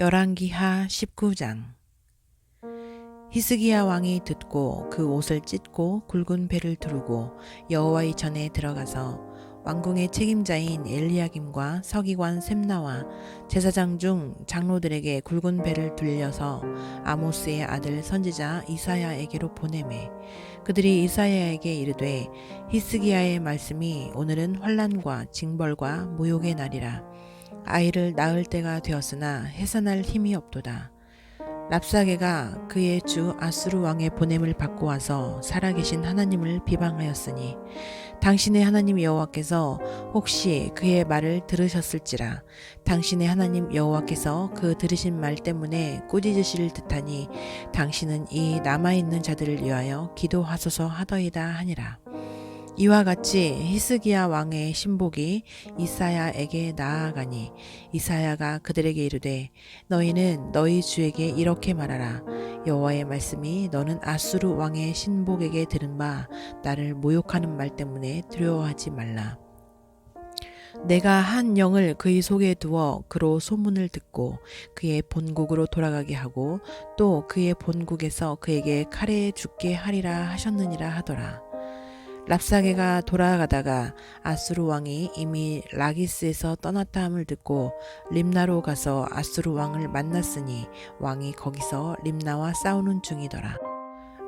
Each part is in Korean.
열왕기하 19장. 히스기야 왕이 듣고 그 옷을 찢고 굵은 배를 두르고 여호와의 전에 들어가서 왕궁의 책임자인 엘리야김과 서기관 셈나와 제사장 중 장로들에게 굵은 배를 둘려서 아모스의 아들 선지자 이사야에게로 보내매 그들이 이사야에게 이르되 히스기야의 말씀이 오늘은 환란과 징벌과 모욕의 날이라 아이를 낳을 때가 되었으나 해산할 힘이 없도다. 랍사게가 그의 주 아수르 왕의 보냄을 받고 와서 살아계신 하나님을 비방하였으니 당신의 하나님 여호와께서 혹시 그의 말을 들으셨을지라 당신의 하나님 여호와께서 그 들으신 말 때문에 꾸짖으실 듯하니 당신은 이 남아 있는 자들을 위하여 기도하소서 하더이다 하니라. 이와 같이 히스기야 왕의 신복이 이사야에게 나아가니 이사야가 그들에게 이르되 너희는 너희 주에게 이렇게 말하라. 여호와의 말씀이 너는 아수르 왕의 신복에게 들은 바 나를 모욕하는 말 때문에 두려워하지 말라. 내가 한 영을 그의 속에 두어 그로 소문을 듣고 그의 본국으로 돌아가게 하고 또 그의 본국에서 그에게 칼에 죽게 하리라 하셨느니라 하더라 랍사게가 돌아가다가 아수르 왕이 이미 라기스에서 떠났다 함을 듣고 림나로 가서 아수르 왕을 만났으니 왕이 거기서 림나와 싸우는 중이더라.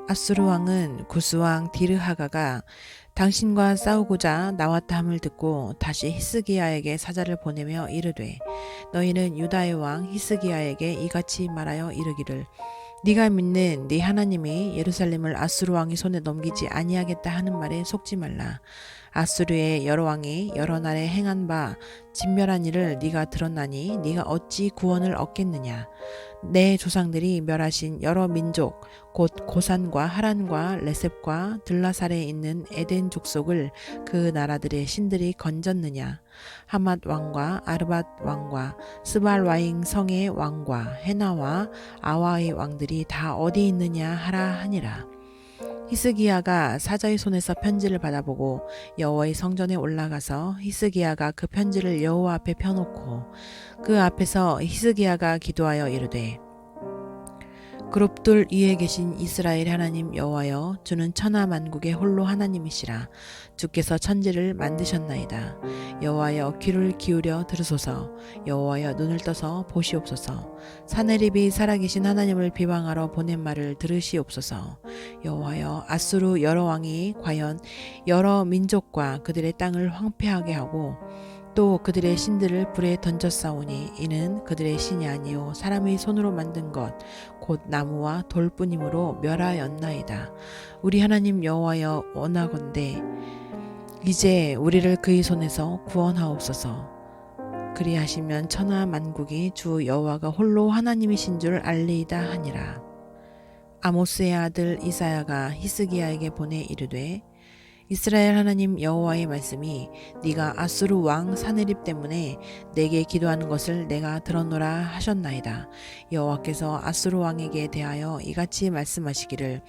아수르 왕은 구스왕 디르하가가 당신과 싸우고자 나왔다 함을 듣고 다시 히스기야에게 사자를 보내며 이르되 너희는 유다의 왕 히스기야에게 이같이 말하여 이르기를 네가 믿는 네 하나님이 예루살렘을 아수르 왕의 손에 넘기지 아니하겠다 하는 말에 속지 말라. 아수르의 여러 왕이 여러 날에 행한 바 진멸한 일을 네가 들었나니 네가 어찌 구원을 얻겠느냐. 내 조상들이 멸하신 여러 민족 곧 고산과 하란과 레셉과 들라살에 있는 에덴 족속을 그 나라들의 신들이 건졌느냐? 하맛 왕과 아르밧 왕과 스발 와잉 성의 왕과 헤나와 아와의 왕들이 다 어디 있느냐 하라 하니라. 히스기야가 사자의 손에서 편지를 받아보고 여호와의 성전에 올라가서 히스기야가 그 편지를 여호와 앞에 펴놓고 그 앞에서 히스기야가 기도하여 이르되 그룹들 위에 계신 이스라엘 하나님 여호와여 주는 천하 만국의 홀로 하나님이시라. 주께서 천지를 만드셨나이다. 여호와여 귀를 기울여 들으소서. 여호와여 눈을 떠서 보시옵소서. 사내립이 살아계신 하나님을 비방하러 보낸 말을 들으시옵소서. 여호와여 아수르 여러 왕이 과연 여러 민족과 그들의 땅을 황폐하게 하고 또 그들의 신들을 불에 던졌사오니 이는 그들의 신이 아니요 사람의 손으로 만든 것 곧 나무와 돌뿐이므로 멸하였나이다. 우리 하나님 여호와여 원하건대 이제 우리를 그의 손에서 구원하옵소서. 그리하시면 천하 만국이 주 여호와가 홀로 하나님이신 줄 알리이다 하니라. 아모스의 아들 이사야가 히스기야에게 보내 이르되 이스라엘 하나님 여호와의 말씀이 네가 아수르 왕 사네립 때문에 내게 기도하는 것을 내가 들었노라 하셨나이다. 여호와께서 아수르 왕에게 대하여 이같이 말씀하시기를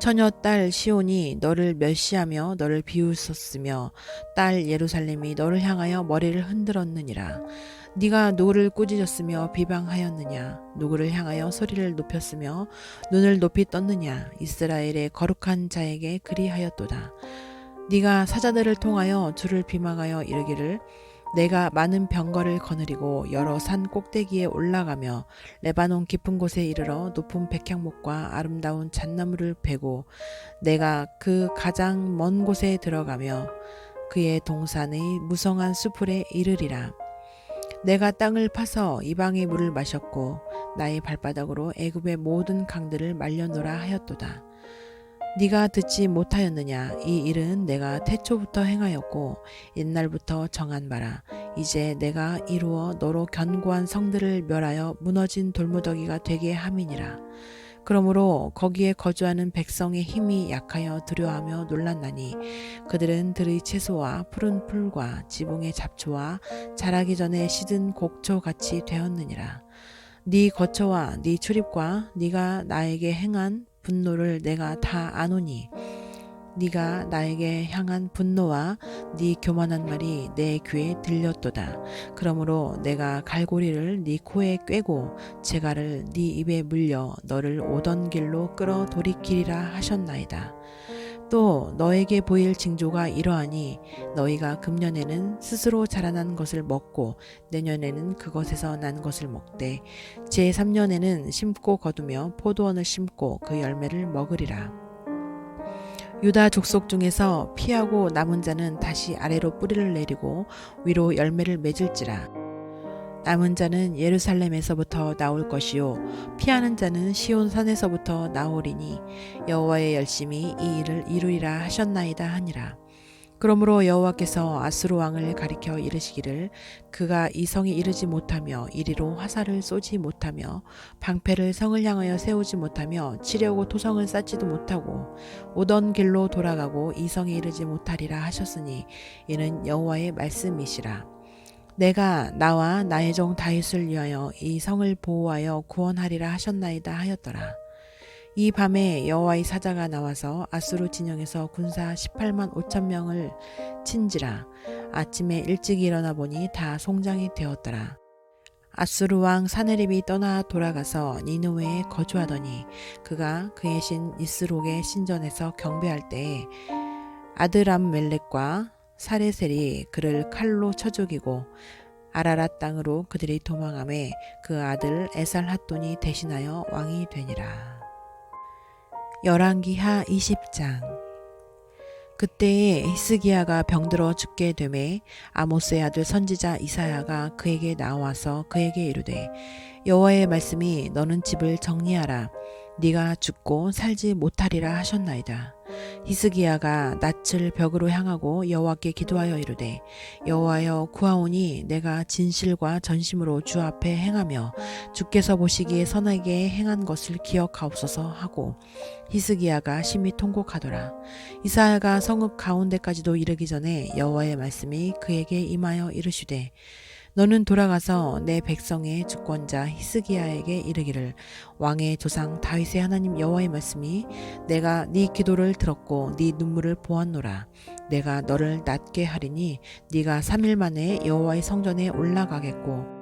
처녀 딸 시온이 너를 멸시하며 너를 비웃었으며 딸 예루살렘이 너를 향하여 머리를 흔들었느니라. 네가 누구를 꾸짖었으며 비방하였느냐 누구를 향하여 소리를 높였으며 눈을 높이 떴느냐 이스라엘의 거룩한 자에게 그리하였도다. 네가 사자들을 통하여 주를 비망하여 이르기를 내가 많은 병거를 거느리고 여러 산 꼭대기에 올라가며 레바논 깊은 곳에 이르러 높은 백향목과 아름다운 잣나무를 베고 내가 그 가장 먼 곳에 들어가며 그의 동산의 무성한 수풀에 이르리라. 내가 땅을 파서 이방의 물을 마셨고 나의 발바닥으로 애굽의 모든 강들을 말려놓으라 하였도다. 네가 듣지 못하였느냐? 이 일은 내가 태초부터 행하였고 옛날부터 정한 바라. 이제 내가 이루어 너로 견고한 성들을 멸하여 무너진 돌무더기가 되게 함이니라. 그러므로 거기에 거주하는 백성의 힘이 약하여 두려워하며 놀랐나니 그들은 들의 채소와 푸른 풀과 지붕의 잡초와 자라기 전에 시든 곡초 같이 되었느니라. 네 거처와 네 출입과 네가 나에게 행한 분노를 내가 다 아노니 네가 나에게 향한 분노와 네 교만한 말이 내 귀에 들렸도다. 그러므로 내가 갈고리를 네 코에 꿰고 재갈을 네 입에 물려 너를 오던 길로 끌어 돌이키리라 하셨나이다. 또 너에게 보일 징조가 이러하니 너희가 금년에는 스스로 자라난 것을 먹고 내년에는 그것에서 난 것을 먹되 제 3년에는 심고 거두며 포도원을 심고 그 열매를 먹으리라. 유다 족속 중에서 피하고 남은 자는 다시 아래로 뿌리를 내리고 위로 열매를 맺을지라. 남은 자는 예루살렘에서부터 나올 것이요 피하는 자는 시온 산에서부터 나오리니 여호와의 열심히 이 일을 이루리라 하셨나이다 하니라. 그러므로 여호와께서 아수르 왕을 가리켜 이르시기를 그가 이 성에 이르지 못하며 이리로 화살을 쏘지 못하며 방패를 성을 향하여 세우지 못하며 치려고 토성을 쌓지도 못하고 오던 길로 돌아가고 이 성에 이르지 못하리라 하셨으니 이는 여호와의 말씀이시라. 내가 나와 나의 종 다윗을 위하여 이 성을 보호하여 구원하리라 하셨나이다 하였더라. 이 밤에 여호와의 사자가 나와서 아수르 진영에서 군사 18만 5천 명을 친지라 아침에 일찍 일어나 보니 다 송장이 되었더라. 아수르 왕 사네립이 떠나 돌아가서 니누웨에 거주하더니 그가 그의 신 이스록의 신전에서 경배할 때에 아드람 멜렉과 사레셀이 그를 칼로 쳐 죽이고 아라랏 땅으로 그들이 도망함에 그 아들 에살핫돈이 대신하여 왕이 되니라. 열왕기하 20장 그때에 히스기야가 병들어 죽게 되매 아모스의 아들 선지자 이사야가 그에게 나와서 그에게 이르되 여호와의 말씀이 너는 집을 정리하라 네가 죽고 살지 못하리라 하셨나이다. 히스기야가 낯을 벽으로 향하고 여호와께 기도하여 이르되 여호와여 구하오니 내가 진실과 전심으로 주 앞에 행하며 주께서 보시기에 선하게 행한 것을 기억하옵소서 하고 히스기야가 심히 통곡하더라. 이사야가 성읍 가운데까지도 이르기 전에 여호와의 말씀이 그에게 임하여 이르시되 너는 돌아가서 내 백성의 주권자 히스기야에게 이르기를 왕의 조상 다윗의 하나님 여호와의 말씀이 내가 네 기도를 들었고 네 눈물을 보았노라. 내가 너를 낫게 하리니 네가 3일 만에 여호와의 성전에 올라가겠고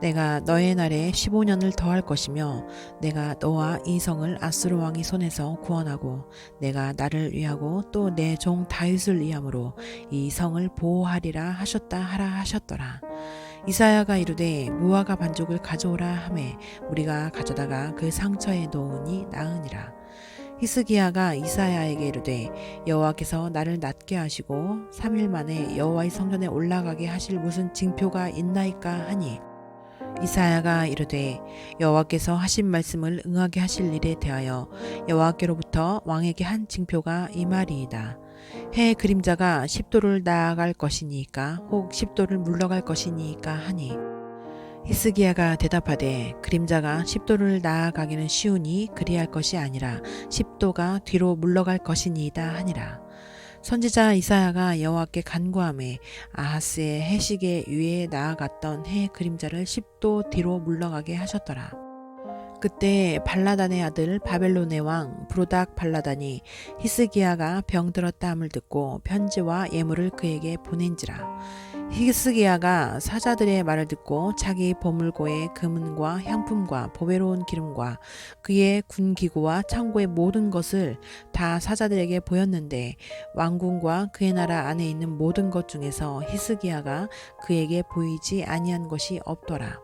내가 너의 날에 15년을 더할 것이며 내가 너와 이 성을 아스르 왕의 손에서 구원하고 내가 나를 위하고 또 내 종 다윗을 위함으로 이 성을 보호하리라 하셨다 하라 하셨더라. 이사야가 이르되 무화과 반죽을 가져오라 하매 우리가 가져다가 그 상처에 놓으니 나으니라. 히스기야가 이사야에게 이르되 여호와께서 나를 낫게 하시고 3일 만에 여호와의 성전에 올라가게 하실 무슨 징표가 있나이까 하니 이사야가 이르되 여호와께서 하신 말씀을 응하게 하실 일에 대하여 여호와께로부터 왕에게 한 징표가 이 말이이다. 해 그림자가 10도를 나아갈 것이니까 혹 10도를 물러갈 것이니까 하니 히스기야가 대답하되 그림자가 10도를 나아가기는 쉬우니 그리할 것이 아니라 10도가 뒤로 물러갈 것이니이다 하니라. 선지자 이사야가 여호와께 간구함에 아하스의 해식의 위에 나아갔던 해 그림자를 10도 뒤로 물러가게 하셨더라. 그때 발라단의 아들 바벨론의 왕 브로닥 발라단이 히스기야가 병들었다 함을 듣고 편지와 예물을 그에게 보낸지라. 히스기야가 사자들의 말을 듣고 자기 보물고의 금은과 향품과 보배로운 기름과 그의 군기구와 창고의 모든 것을 다 사자들에게 보였는데 왕궁과 그의 나라 안에 있는 모든 것 중에서 히스기야가 그에게 보이지 아니한 것이 없더라.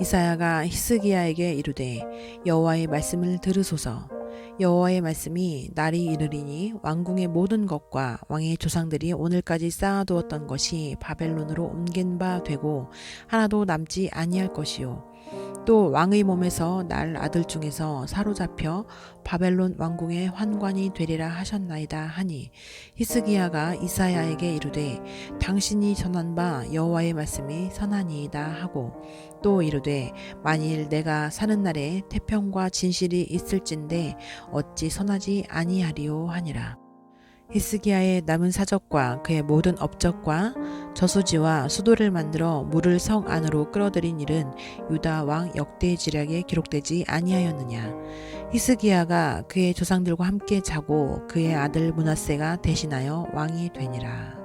이사야가 히스기야에게 이르되 여호와의 말씀을 들으소서. 여호와의 말씀이 날이 이르리니 왕궁의 모든 것과 왕의 조상들이 오늘까지 쌓아두었던 것이 바벨론으로 옮긴 바 되고 하나도 남지 아니할 것이요 또 왕의 몸에서 날 아들 중에서 사로잡혀 바벨론 왕궁의 환관이 되리라 하셨나이다 하니 히스기야가 이사야에게 이르되 당신이 전한 바 여호와의 말씀이 선하니이다 하고 또 이르되 만일 내가 사는 날에 태평과 진실이 있을진데 어찌 선하지 아니하리요 하니라 히스기야의 남은 사적과 그의 모든 업적과 저수지와 수도를 만들어 물을 성 안으로 끌어들인 일은 유다 왕 역대 지략에 기록되지 아니하였느냐. 히스기야가 그의 조상들과 함께 자고 그의 아들 문하세가 대신하여 왕이 되니라